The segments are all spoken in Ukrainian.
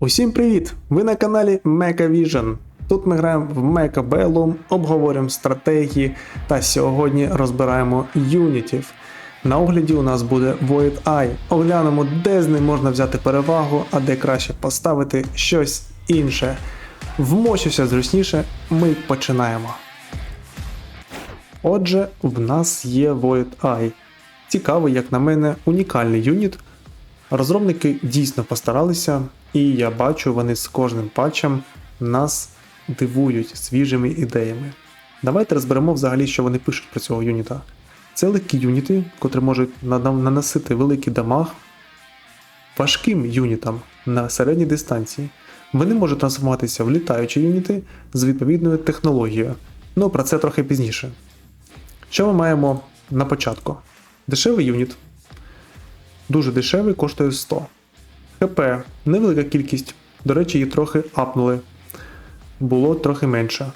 Усім привіт! Ви на каналі Mecha Vision. Тут ми граємо в Mecha Bellum, обговорюємо стратегії та сьогодні розбираємо юнітів. На огляді у нас буде Void Eye. Оглянемо, де з ним можна взяти перевагу, а де краще поставити щось інше. Вмочився зручніше, ми починаємо. Отже, в нас є Void Eye. Цікавий, як на мене, унікальний юніт. Розробники дійсно постаралися, і я бачу, вони з кожним патчем нас дивують свіжими ідеями. Давайте розберемо взагалі, що вони пишуть про цього юніта. Це легкі юніти, котрі можуть наносити великий дамаг важким юнітам на середній дистанції. Вони можуть трансформуватися в літаючі юніти з відповідною технологією. Ну про це трохи пізніше. Що ми маємо на початку? Дешевий юніт, дуже дешевий, коштує 100. ХП невелика кількість, до речі, її трохи апнули. Було трохи менше.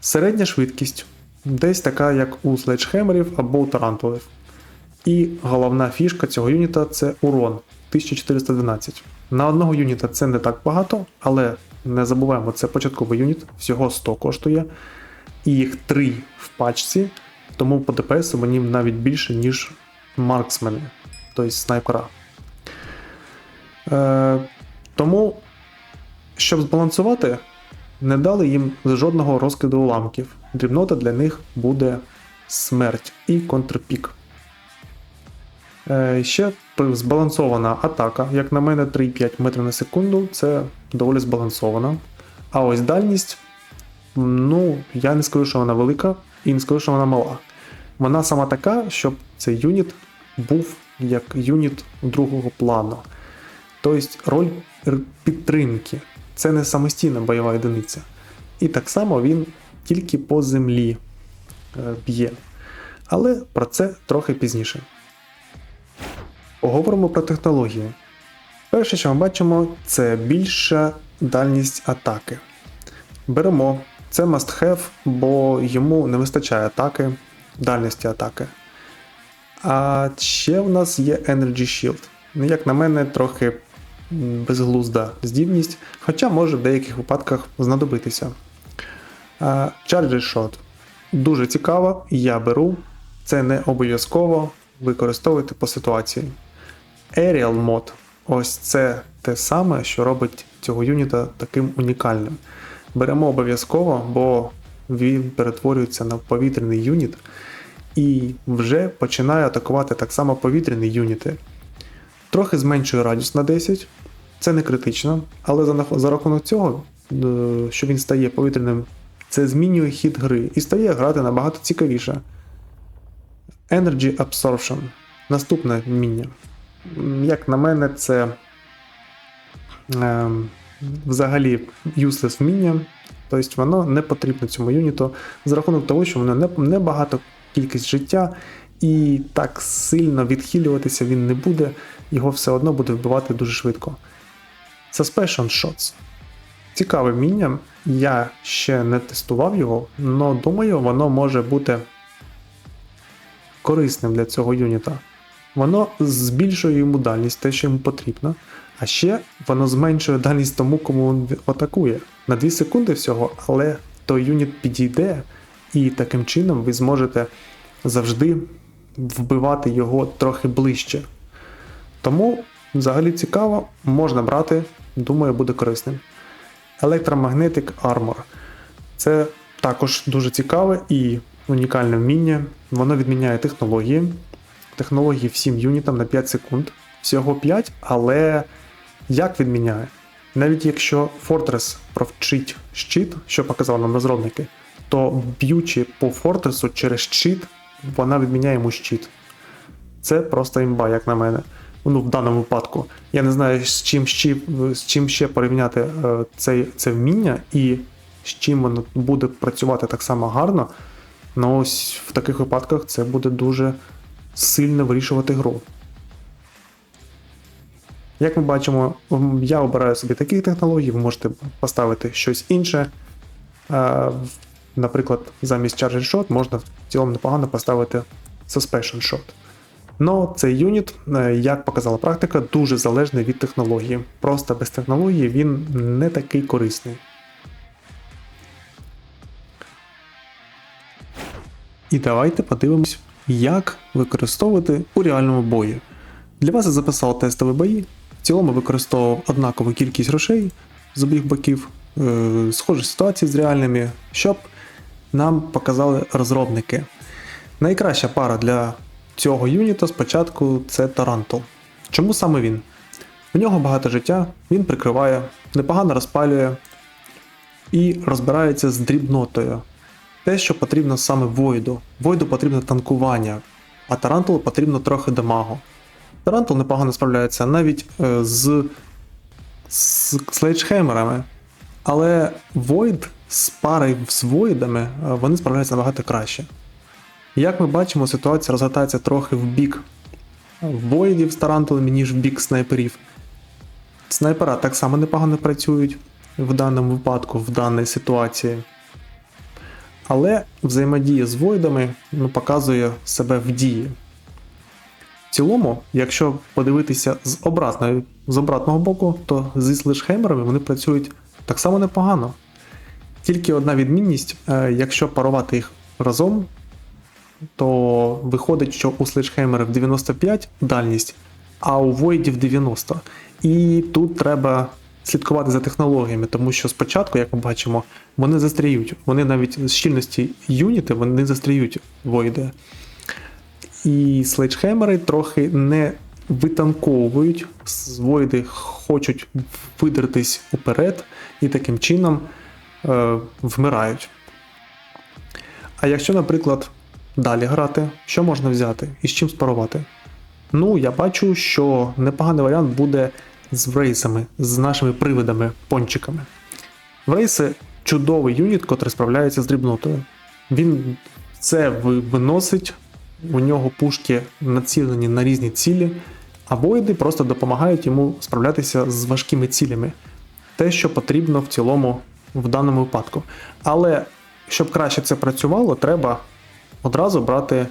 Середня швидкість десь така, як у следжхемерів або у тарантулів. І головна фішка цього юніта це урон 1412. На одного юніта це не так багато, але не забуваємо, це початковий юніт, всього 100 коштує. І їх 3 в пачці, тому по ДПС мені навіть більше, ніж марксмени, тобто снайпера. Е, тому, щоб збалансувати, не дали їм жодного розкиду уламків. Дрібнота для них буде смерть і контрпік. Е, ще збалансована атака. Як на мене, 3,5 метрів на секунду це доволі збалансовано. А ось дальність, ну, я не скажу, що вона велика, і не скажу, що вона мала. Вона сама така, щоб цей юніт був як юніт другого плану. Тобто роль підтримки. Це не самостійна бойова одиниця. І так само він тільки по землі е, б'є. Але про це трохи пізніше. Поговоримо про технологію. Перше, що ми бачимо, це більша дальність атаки. Беремо це must have, бо йому не вистачає атаки, дальності атаки. А ще в нас є Energy Shield. Ну, як на мене, трохи безглузда здібність, хоча може в деяких випадках знадобитися. Charger Shot. Дуже цікаво, я беру. Це не обов'язково використовуйте по ситуації. Aerial Mod. Ось це те саме, що робить цього юніта таким унікальним. Беремо обов'язково, бо він перетворюється на повітряний юніт і вже починає атакувати так само повітряні юніти. Трохи зменшує радіус на 10, це не критично, але за, за рахунок цього, е, що він стає повітряним, це змінює хід гри і стає грати набагато цікавіше. Energy Absorption. Наступне вміння. Як на мене, це ем, взагалі useless вміння. Тобто воно не потрібно цьому юніту за рахунок того, що воно не, не багато кількість життя, і так сильно відхилюватися він не буде, його все одно буде вбивати дуже швидко. Suspension Shots. Цікаве вміння. Я ще не тестував його, але думаю, воно може бути корисним для цього юніта. Воно збільшує йому дальність, те, що йому потрібно. А ще воно зменшує дальність тому, кому він атакує. На 2 секунди всього, але той юніт підійде, і таким чином ви зможете завжди вбивати його трохи ближче. Тому, взагалі цікаво, можна брати, думаю, буде корисним. Electromagnetic Armor. Це також дуже цікаве і унікальне вміння. Воно відміняє технології. Технології всім юнітам на 5 секунд. Всього 5, але як відміняє? Навіть якщо Fortress провчить щит, що показали нам розробники, то б'ючи по Фортресу через щит, вона відміняє йому щит. Це просто імба, як на мене. Ну, в даному випадку. Я не знаю, з чим ще, з чим ще порівняти е, це, це вміння і з чим воно буде працювати так само гарно. Ну ось в таких випадках це буде дуже сильно вирішувати гру. Як ми бачимо, я обираю собі такі технології, ви можете поставити щось інше. Наприклад, замість Charger Shot можна в цілому непогано поставити Suspension Shot. Но цей юніт, е, як показала практика, дуже залежний від технології. Просто без технології він не такий корисний. І давайте подивимось, як використовувати у реальному бою. Для вас я записав тестові бої. В цілому використовував однакову кількість грошей з обох боків, е, схожі ситуації з реальними, щоб нам показали розробники. Найкраща пара для цього юніта спочатку це Тарантул. Чому саме він? У нього багато життя, він прикриває, непогано розпалює і розбирається з дрібнотою. Те, що потрібно саме Войду. Войду потрібно танкування, а Тарантулу потрібно трохи дамагу. Тарантул непогано справляється навіть е, з, з слейджхемерами, але Void з парою з Voidами е, вони справляються набагато краще. Як ми бачимо, ситуація розгортається трохи в бік Voidів з Тарантулами, ніж в бік снайперів. Снайпера так само непогано працюють в даному випадку, в даній ситуації. Але взаємодія з Войдами ну, показує себе в дії. В цілому, якщо подивитися з обратної, з обратного боку, то зі слешхемерами вони працюють так само непогано. Тільки одна відмінність, е, якщо парувати їх разом, то виходить, що у слешхемерів 95 дальність, а у Войдів 90. І тут треба слідкувати за технологіями, тому що спочатку, як ми бачимо, вони застряють. Вони навіть з щільності юніти вони застряють Войди. І слейджхемери трохи не витанковують, Войди хочуть видертись уперед і таким чином е, вмирають. А якщо, наприклад, далі грати, що можна взяти і з чим спарувати? Ну, я бачу, що непоганий варіант буде з врейсами, з нашими привидами, пончиками. Врейси чудовий юніт, котрий справляється з дрібнотою. Він це виносить, у нього пушки націлені на різні цілі, а воїди просто допомагають йому справлятися з важкими цілями. Те, що потрібно в цілому в даному випадку. Але щоб краще це працювало, треба одразу брати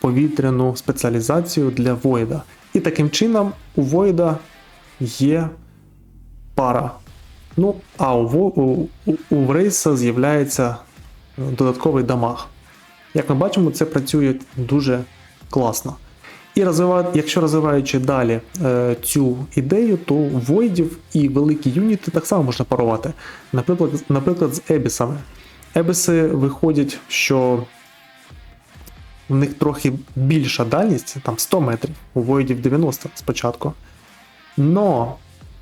повітряну спеціалізацію для воїда. І таким чином у воїда є пара. Ну, а у, у, у рейса з'являється додатковий дамаг. Як ми бачимо, це працює дуже класно. І розвиває, якщо розвиваючи далі е, цю ідею, то войдів і великі юніти так само можна парувати. Наприклад, наприклад, з ебісами. Ебіси виходять, що в них трохи більша дальність, там 100 метрів, у воїдів 90 спочатку. Но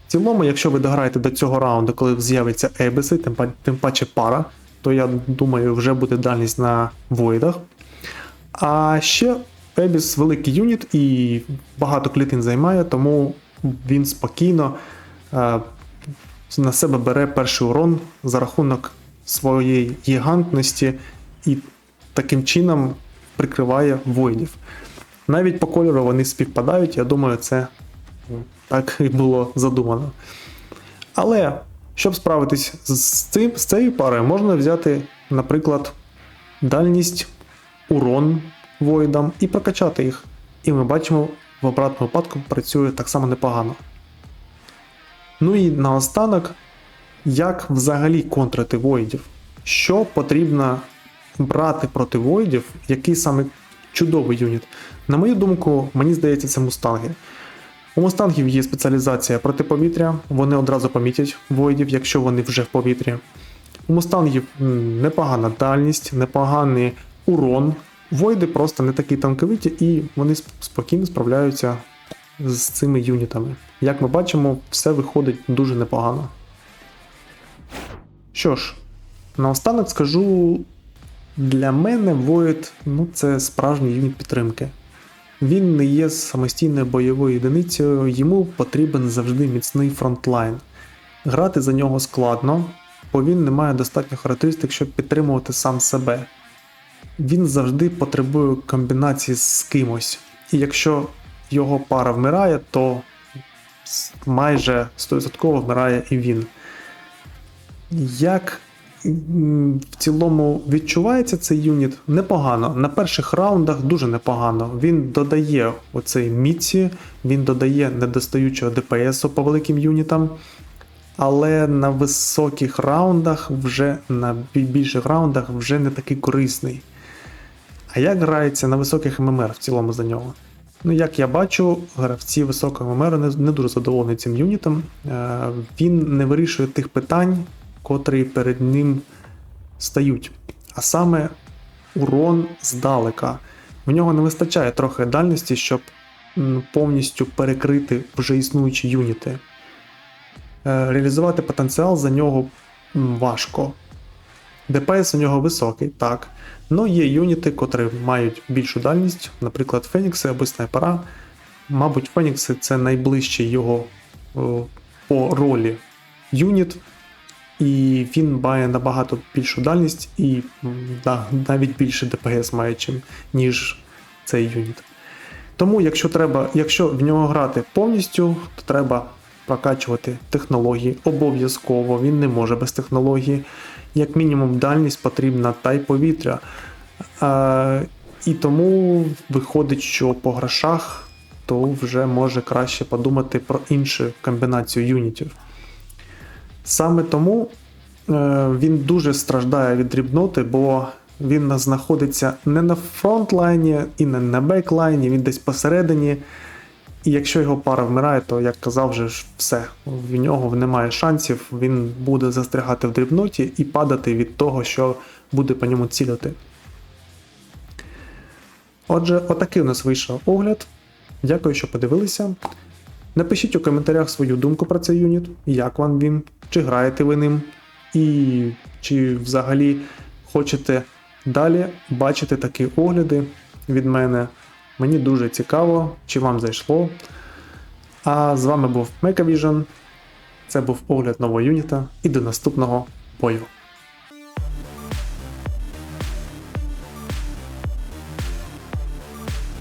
в цілому, якщо ви дограєте до цього раунду, коли з'явиться ебіси, тим, тим паче пара, то я думаю, вже буде дальність на воїдах. А ще Ебіс великий юніт і багато клітин займає, тому він спокійно е, на себе бере перший урон за рахунок своєї гігантності і таким чином прикриває воїнів. Навіть по кольору вони співпадають, я думаю, це так і було задумано. Але щоб справитись з цим, з цією парою, можна взяти, наприклад, дальність урон воїдам і прокачати їх. І ми бачимо, в обратному випадку працює так само непогано. Ну і наостанок, як взагалі контрити воїдів? Що потрібно брати проти воїдів, який саме чудовий юніт? На мою думку, мені здається, це мустанги. У мустангів є спеціалізація протиповітря, вони одразу помітять воїдів, якщо вони вже в повітрі. У мустангів непогана дальність, непоганий урон. Войди просто не такі танковиті і вони спокійно справляються з цими юнітами. Як ми бачимо, все виходить дуже непогано. Що ж, наостанок скажу, для мене Void ну, це справжній юніт підтримки. Він не є самостійною бойовою єдиницею, йому потрібен завжди міцний фронтлайн. Грати за нього складно, бо він не має достатньо характеристик, щоб підтримувати сам себе. Він завжди потребує комбінації з кимось, і якщо його пара вмирає, то майже 100% вмирає і він. Як в цілому відчувається цей юніт непогано. На перших раундах дуже непогано. Він додає оцей міці, він додає недостаючого ДПСу по великим юнітам. Але на високих раундах, вже на більших раундах вже не такий корисний. А як грається на високих ММР в цілому за нього? Ну, як я бачу, гравці високого ММР не, не дуже задоволені цим юнітом. Е, він не вирішує тих питань, котрі перед ним стають. А саме урон здалека. В нього не вистачає трохи дальності, щоб повністю перекрити вже існуючі юніти. Е, Реалізувати потенціал за нього важко. ДПС у нього високий, так. Ну є юніти, котрі мають більшу дальність, наприклад, Фенікси або снайпера. Мабуть, Фенікси це найближчий його о, по ролі юніт, і він має набагато більшу дальність і да, навіть більше ДПС має, чим, ніж цей юніт. Тому, якщо треба, якщо в нього грати повністю, то треба прокачувати технології. Обов'язково він не може без технології. Як мінімум, дальність потрібна та й повітря. А, і тому виходить, що по грошах то вже може краще подумати про іншу комбінацію юнітів. Саме тому е, він дуже страждає від дрібноти, бо він знаходиться не на фронтлайні і не на беклайні, він десь посередині. І якщо його пара вмирає, то як казав вже ж все. В нього немає шансів, він буде застрягати в дрібноті і падати від того, що буде по ньому цілити. Отже, отакий у нас вийшов огляд. Дякую, що подивилися. Напишіть у коментарях свою думку про цей юніт, як вам він, чи граєте ви ним, і чи взагалі хочете далі бачити такі огляди від мене. Мені дуже цікаво, чи вам зайшло. А з вами був Мекавіжн. Це був огляд нового юніта і до наступного бою.